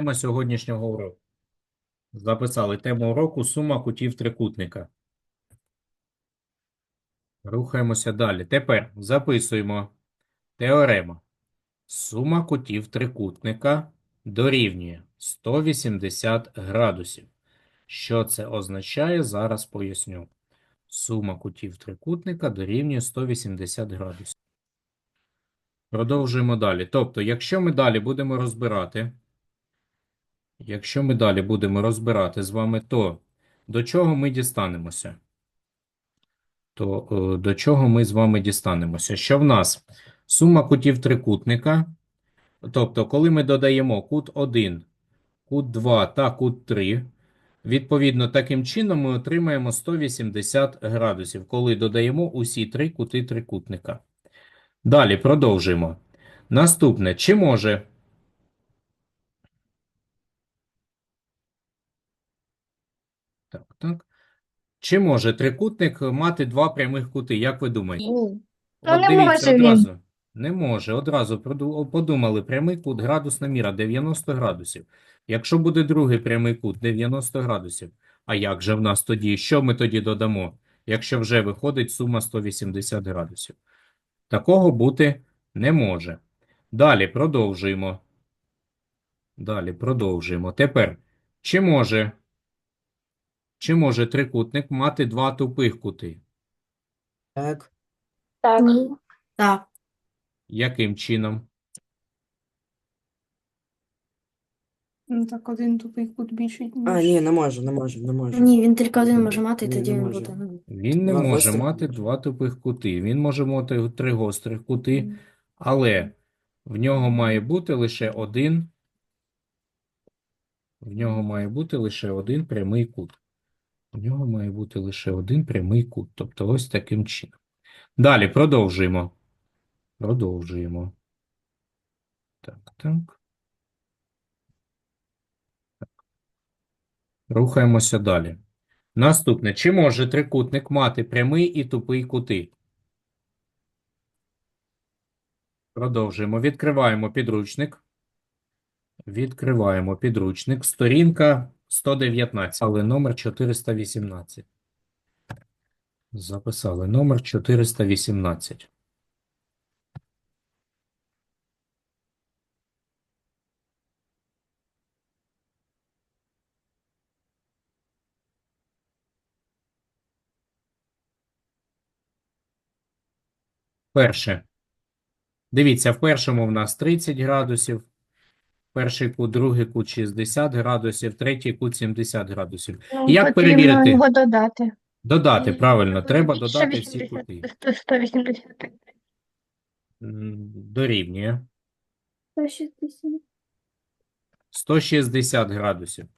Тема сьогоднішнього уроку. Записали тему уроку сума кутів трикутника. Рухаємося далі. Тепер записуємо теорема. Сума кутів трикутника дорівнює 180 градусів. Що це означає, зараз поясню. Сума кутів трикутника дорівнює 180 градусів. Продовжуємо далі. Тобто, якщо ми далі будемо розбирати, якщо ми далі будемо розбирати з вами, то до чого ми дістанемося? То е, до чого ми з вами дістанемося? Що в нас сума кутів трикутника, тобто, коли ми додаємо кут 1, кут 2 та кут 3, відповідно, таким чином ми отримаємо 180 градусів, коли додаємо усі три кути трикутника. Далі продовжуємо. Наступне. Чи може Так. Чи може трикутник мати два прямих кути? Як ви думаєте? Ні. Ну, От не дивіться може він. одразу. Не може. Одразу проду- подумали. Прямий кут, градусна міра 90 градусів. Якщо буде другий прямий кут 90 градусів, а як же в нас тоді? Що ми тоді додамо, якщо вже виходить сума 180 градусів? Такого бути не може. Далі продовжуємо. Далі продовжуємо. Тепер, чи може, чи може трикутник мати два тупих кути? Так. Так. Ні. Так. Яким чином? Ну так, один тупий кут більше, ніж... А, ні, не може, не може, не може. Ні, він тільки один може мати, і Ні, тоді не він може. буде. ну, Він не Два може гострих мати кути. два тупих кути. Він може мати три гострих кути, але в нього має бути лише один. В нього має бути лише один прямий кут. В нього має бути лише один прямий кут. Тобто ось таким чином. Далі продовжуємо. Продовжуємо. Так. Так. Рухаємося далі. Наступне. Чи може трикутник мати прямий і тупий кути? Продовжуємо. Відкриваємо підручник. Відкриваємо підручник. Сторінка 119, але номер 418. Записали номер 418. Перше. Дивіться, в першому в нас 30 градусів, перший кут, другий кут 60 градусів, третій кут 70 градусів. Ну, Як перевірити? його додати. Додати, правильно, треба більше додати всі кути. 180. Дорівнює 160. 160 градусів.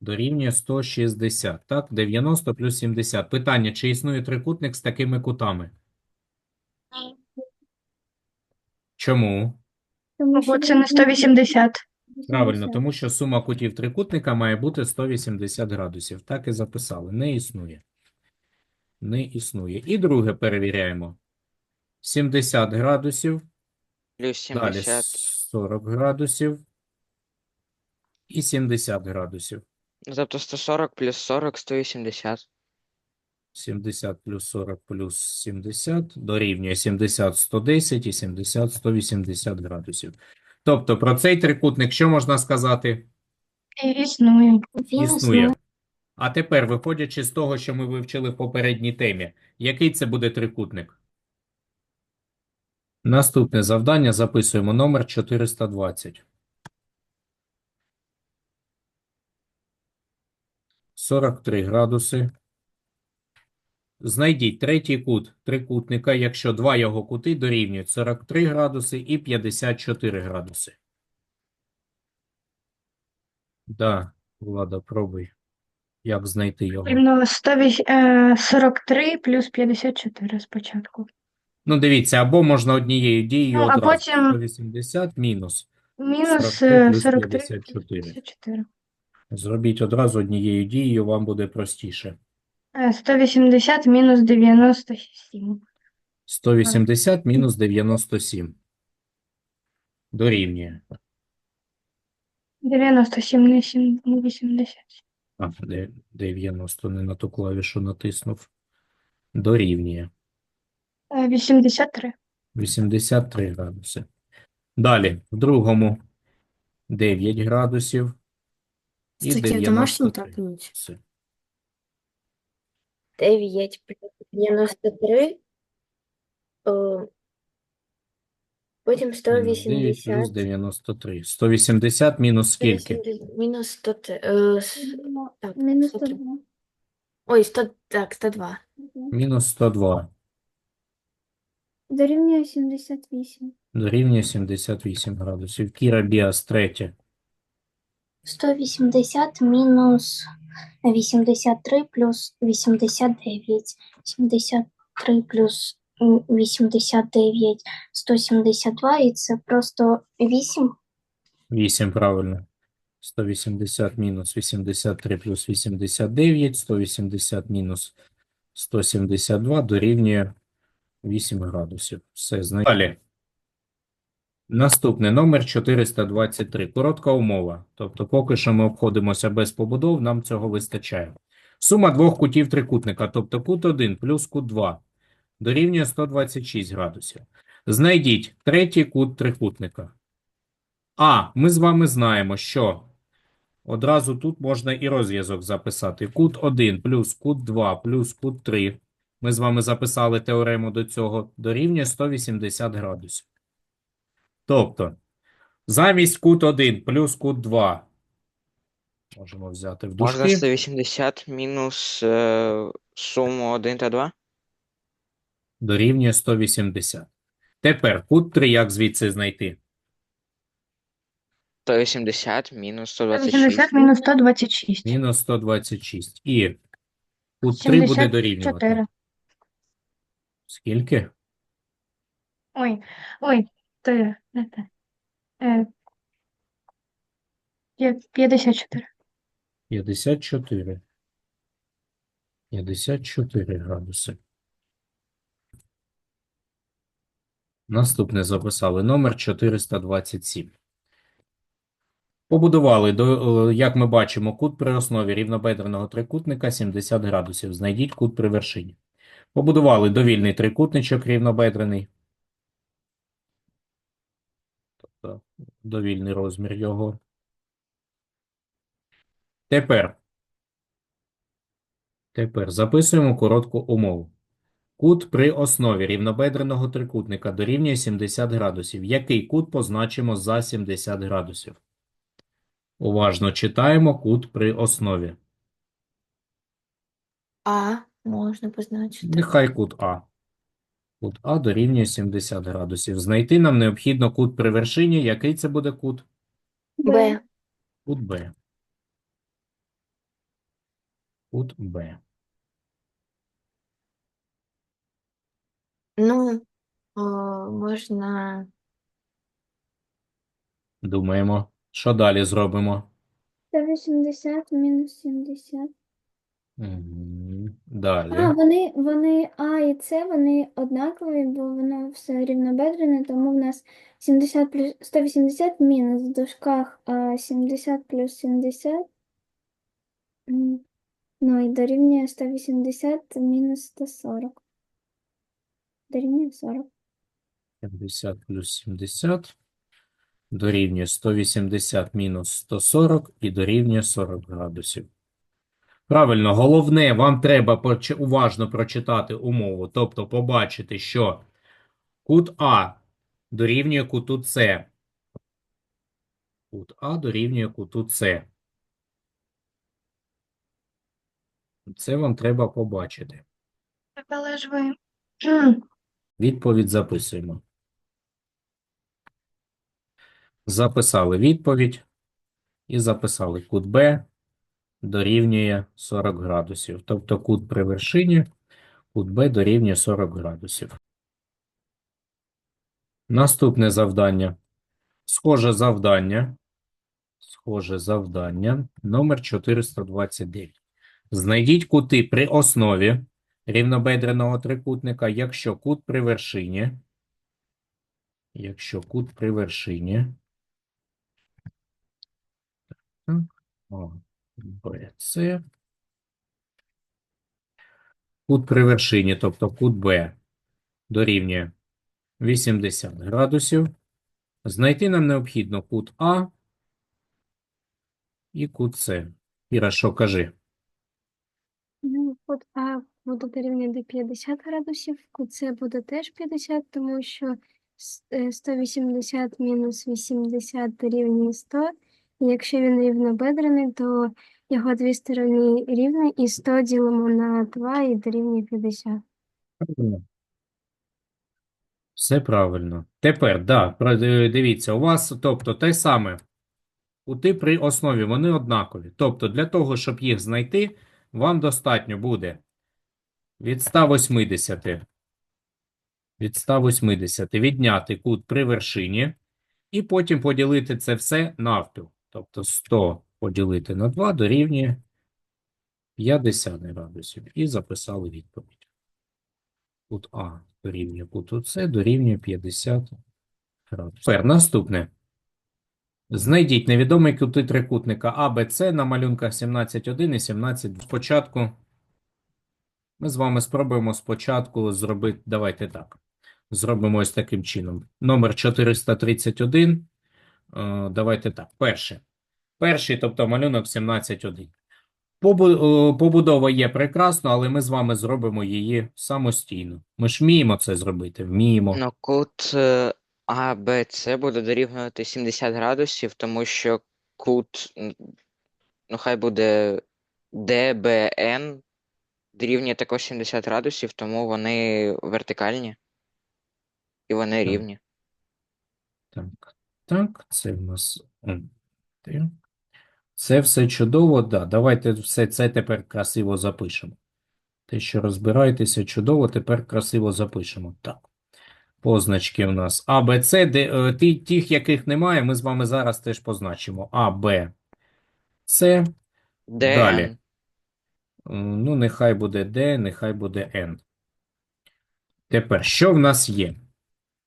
Дорівнює 160. Так, 90 плюс 70. Питання, чи існує трикутник з такими кутами? Чому? Бо це не 180. Правильно, тому що сума кутів трикутника має бути 180 градусів. Так і записали. Не існує. Не існує. І друге перевіряємо. 70 градусів, Плюс далі 70. 40 градусів і 70 градусів. Тобто 140 плюс 40 180. 70 плюс 40 плюс 70 дорівнює 70 110 і 70 180 градусів. Тобто про цей трикутник що можна сказати? Існує. Існує. А тепер, виходячи з того, що ми вивчили в попередній темі, який це буде трикутник? Наступне завдання записуємо номер 420. 43 градуси. Знайдіть третій кут трикутника, якщо два його кути дорівнюють 43 градуси і 54 градуси. Да, Влада, пробуй. Як знайти його? Потрібно 143 плюс 54 спочатку. Ну, дивіться, або можна однією дією Ну, а одразу. потім- 180 мінус. Мінус 43 е, 43 плюс 54. 54. Зробіть одразу однією дією, вам буде простіше. Е, 180 мінус 97. 180 мінус 97. Дорівнює. 97 на 7, 80. А, де- 90 не на ту клавішу натиснув. Дорівнює. Е, 83. 83 градуси. Далі, в другому 9 градусів і Таке домашнє 93 так ніч. Градуси. 9 плюс 93. О, потім Мінус 9 плюс 180. 93. 180 мінус скільки? 180 Мінус 100, е, с- так, Мінус 103. 102. Ой, 100, так, 102. Мінус 102. Дорівнює 78. Дорівнює 78 градусів. Кіра Біас третє. 180 мінус 83 плюс 89. 73 плюс м, 89, 172, і це просто 8. 8, правильно. 180 мінус 83 плюс 89. 180 мінус 172 дорівнює 8 градусів. Все, знайдемо. Далі. Наступний номер 423. Коротка умова. Тобто, поки що ми обходимося без побудов, нам цього вистачає. Сума двох кутів трикутника, тобто кут 1 плюс кут 2, дорівнює 126 градусів. Знайдіть третій кут трикутника. А, ми з вами знаємо, що одразу тут можна і розв'язок записати. Кут 1 плюс кут 2 плюс кут 3. Ми з вами записали теорему до цього, дорівнює 180 градусів. Тобто, замість кут 1 плюс кут 2 можемо взяти в Можна 180 мінус е, суму 1 та 2? Дорівнює 180. Тепер кут 3 як звідси знайти? 180 мінус 126. 80 мінус 126. Мінус 126. І кут 3 буде дорівнювати. 74. Скільки? Ой, ой, не те. Е, 54. 54. 54 градуси. Наступне записали номер 427. Побудували, до, е, як ми бачимо, кут при основі рівнобедреного трикутника 70 градусів. Знайдіть кут при вершині. Побудували довільний трикутничок рівнобедрений. Тобто довільний розмір його. Тепер. Тепер записуємо коротку умову. Кут при основі рівнобедреного трикутника дорівнює 70 градусів. Який кут позначимо за 70 градусів? Уважно читаємо кут при основі. А можна позначити. Нехай кут А. Кут А дорівнює 70 градусів. Знайти нам необхідно кут при вершині. Який це буде кут? Б. Кут Б. Кут Б. Ну, о, можна Думаємо, що далі зробимо? 180 мінус 70. Мгм. А, Далі. вони, вони А і С, вони однакові, бо воно все рівнобедрене, тому в нас 70 плюс 180 мінус в дужках а 70 плюс 70. М, Ну і дорівнює 180 мінус 140. Дорівнює 40. 70 плюс 70 дорівнює 180 мінус 140 і дорівнює 40 градусів. Правильно, головне, вам треба уважно прочитати умову, тобто побачити, що кут А дорівнює куту С. Кут А дорівнює куту С. Це вам треба побачити. Але ж ви. Відповідь записуємо. Записали відповідь і записали кут Б дорівнює 40 градусів. Тобто кут при вершині, кут Б дорівнює 40 градусів. Наступне завдання. Схоже завдання. Схоже завдання. Номер 429. Знайдіть кути при основі рівнобедреного трикутника, якщо кут при вершині, якщо кут при вершині С. Кут при вершині, тобто кут Б дорівнює 80 градусів. Знайти нам необхідно кут А і кут С. Іра, що кажи? Ну, кут А буде дорівнювати 50 градусів, кут С буде теж 50, тому що е, 180 мінус 80 дорівнює 100. Якщо він рівнобедрений, то його дві сторони рівні, і 100 ділимо на 2 і дорівнює 50. Правильно. Все правильно. Тепер, да, е, дивіться, у вас, тобто, те саме. Кути при основі, вони однакові. Тобто, для того, щоб їх знайти, вам достатньо буде від 180, від 180 відняти кут при вершині, і потім поділити це все навпіл. Тобто 100 поділити на 2 дорівнює 50 градусів. І записали відповідь. Кут А дорівнює куту С дорівнює 50 градусів. Тепер наступне. Знайдіть невідомі кути трикутника АБЦ на малюнках 17.1 і 17. Спочатку ми з вами спробуємо спочатку зробити, давайте так, зробимо ось таким чином. Номер 431, е, давайте так, перше. Перший, тобто малюнок 17.1. Побу- е, Побудова є прекрасно, але ми з вами зробимо її самостійно. Ми ж вміємо це зробити, вміємо. Ну, кут е, А, Б, С буде дорівнювати 70 градусів, тому що кут, ну хай буде Д, Б, Н дорівнює також 70 градусів, тому вони вертикальні і вони Так. рівні. Так, так, це в нас. Це все чудово, да. Давайте все це тепер красиво запишемо. Те, що розбираєтеся чудово, тепер красиво запишемо. Так. Позначки у нас А, Б, С, де, тих, яких немає, ми з вами зараз теж позначимо. А, Б, С. Д, Далі. Ну, нехай буде D, нехай буде N. Тепер, що в нас є?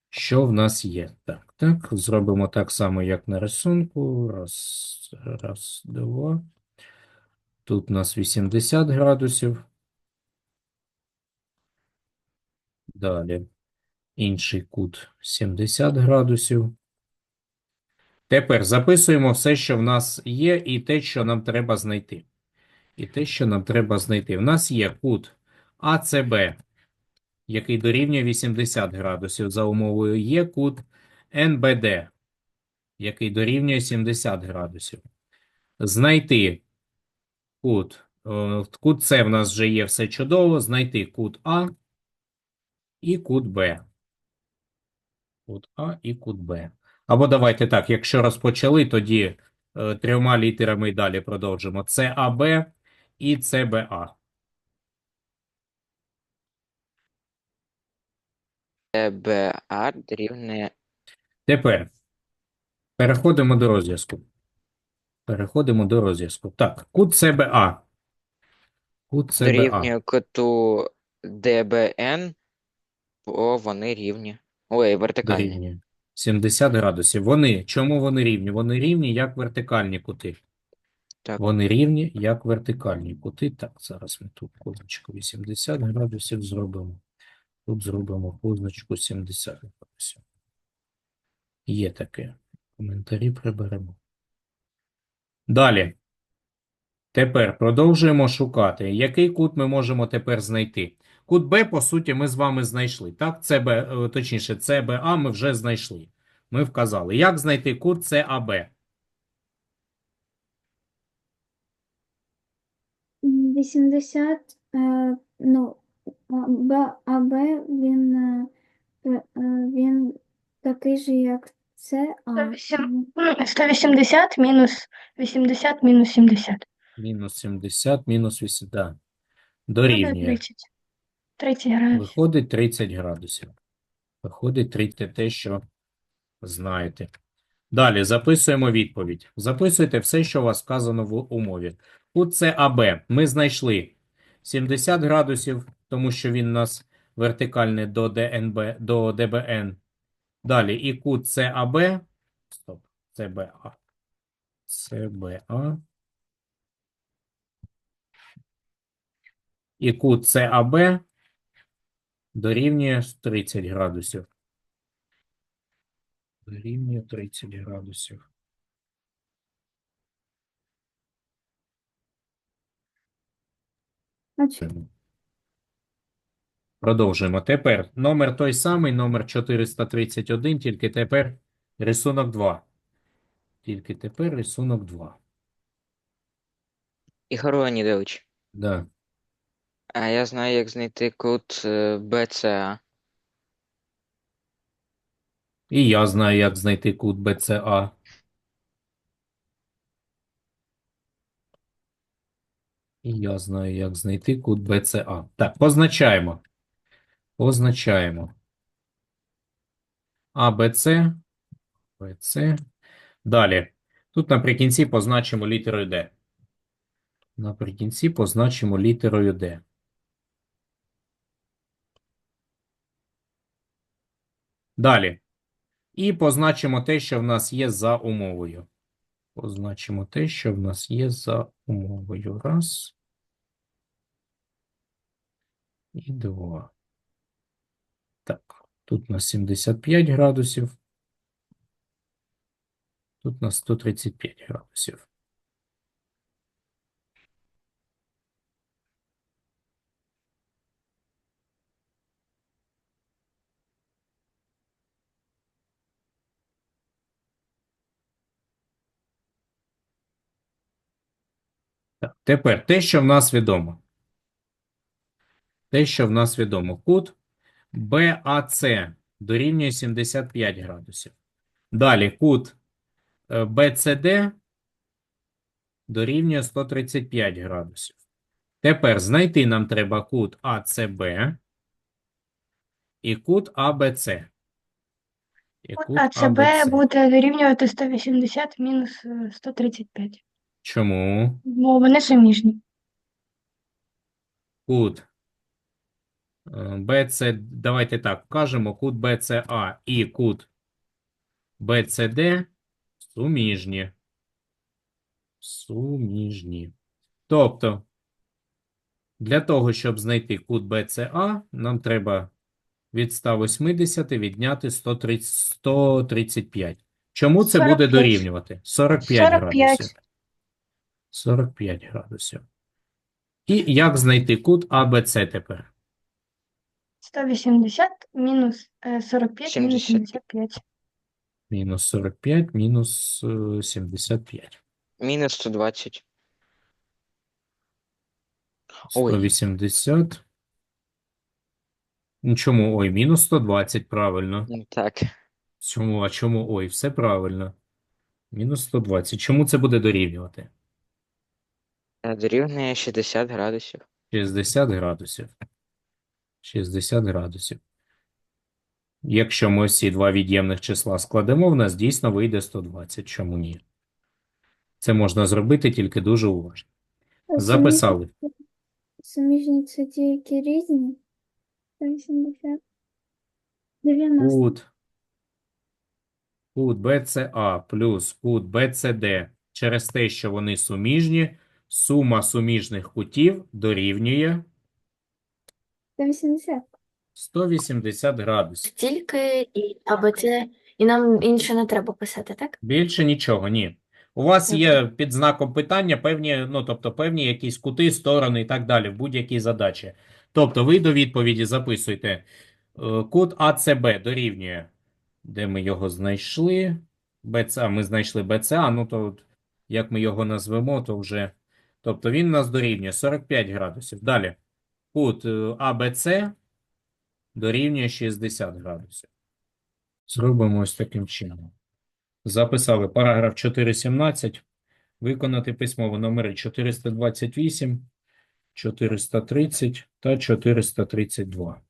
Що в нас є? Так, так, зробимо так само, як на рисунку. Раз, раз, два. Тут у нас 80 градусів. Далі. Інший кут 70 градусів. Тепер записуємо все, що в нас є, і те, що нам треба знайти. І те, що нам треба знайти. У нас є кут АЦБ, який дорівнює 80 градусів за умовою. Є кут НБД, який дорівнює 70 градусів. Знайти кут. е, Кут С в нас вже є все чудово. Знайти кут А і кут Б. Кут А і кут Б. Або давайте так, якщо розпочали, тоді е, трьома літерами і далі продовжимо. ЦАБ і ЦБА. Д, Б, А дорівнює Тепер переходимо до розв'язку. Переходимо до розв'язку. Так, кут ЦБА. Кут ЦБА. дорівнює куту ДБН, бо вони рівні. Ой, вертикальні. Дорівнює 70 градусів. Вони, чому вони рівні? Вони рівні як вертикальні кути. Так. Вони рівні як вертикальні кути. Так, зараз ми тут позначку 80 градусів зробимо. Тут зробимо позначку 70 градусів. Є таке. Коментарі приберемо. Далі. Тепер продовжуємо шукати. Який кут ми можемо тепер знайти? Кут Б, по суті, ми з вами знайшли. Так, ЦБ, е, точніше, ЦБА ми вже знайшли. Ми вказали. Як знайти кут? М, 80, е, ну, а, Б, він, е, е, е, він такий же, як С, А. 108. Ну, 180 мінус 80 мінус 70. Мінус 70, мінус 80. Да. Дорівнює. 30. 30 градусів. Виходить 30 градусів. Виходить 30 те, що знаєте. Далі записуємо відповідь. Записуйте все, що у вас вказано в умові. Кут ЦАБ ми знайшли 70 градусів, тому що він у нас вертикальний до ДНБ, до ДБН. Далі і кут САБ. Стоп, СБА. СБА. І кут САБ дорівнює 30 градусів. Дорівнює 30 градусів. Значить. Продовжуємо. Тепер номер той самий, номер 431, тільки тепер рисунок 2. Тільки тепер рисунок 2. Ігор Леонідович, Да. а я знаю, як знайти кут е, БЦА. І я знаю, як знайти кут БЦА. І я знаю, як знайти кут БЦА. Так, позначаємо. Позначаємо. АБЦ, БЦ. Далі. Тут наприкінці позначимо літерою Д. Наприкінці позначимо літерою Д. Далі. І позначимо те, що в нас є за умовою. Позначимо те, що в нас є за умовою. Раз. І два. Так, тут у нас 75 градусів. Тут у нас 135 градусів. Тепер те, що в нас відомо. Те, що в нас відомо. Кут BAC дорівнює 75 градусів. Далі кут е, BCD дорівнює 135 градусів. Тепер знайти нам треба кут ACB і кут ABC. І Кут АЦБ ABC. буде дорівнювати 180 мінус е, 135. Чому? Бо вони суміжні. Кут е, BC, давайте так, кажемо, кут BCA і кут BCD суміжні. Суміжні. Тобто, для того, щоб знайти кут BCA, нам треба від 180 відняти 130, 135. Чому це буде дорівнювати? 45 45. градусів. 45 градусів. І як знайти кут ABC тепер? 180 мінус е, 45 мінус 75. 75. Мінус 45, мінус е, 75. Мінус 120. Ой. 180. Ну, Чому? Ой, мінус 120, правильно. Ну, Так. Чому? А чому? Ой, все правильно. Мінус 120. Чому це буде дорівнювати? Е, Дорівнює 60 градусів. 60 градусів. 60 градусів. Якщо ми всі два від'ємних числа складемо, в нас дійсно вийде 120. Чому ні? Це можна зробити тільки дуже уважно. Записали. суміжні- ті, які різні. 180. 90. Кут, кут BCA плюс кут BCD через те, що вони суміжні, сума суміжних кутів дорівнює 180. 180 градусів. Стільки і АБЦ, і нам інше не треба писати, так? Більше нічого, ні. У вас є під знаком питання певні, ну, тобто певні якісь кути, сторони і так далі в будь-якій задачі. Тобто ви до відповіді записуєте е, кут АЦБ дорівнює, де ми його знайшли, БЦА, ми знайшли БЦА, ну то от як ми його назвемо, то вже, тобто він у нас дорівнює 45 градусів. Далі, кут е, АБЦ дорівнює 60 градусів. Зробимо ось таким чином. Записали параграф 4.17. Виконати письмово номери 428, 430 та 432.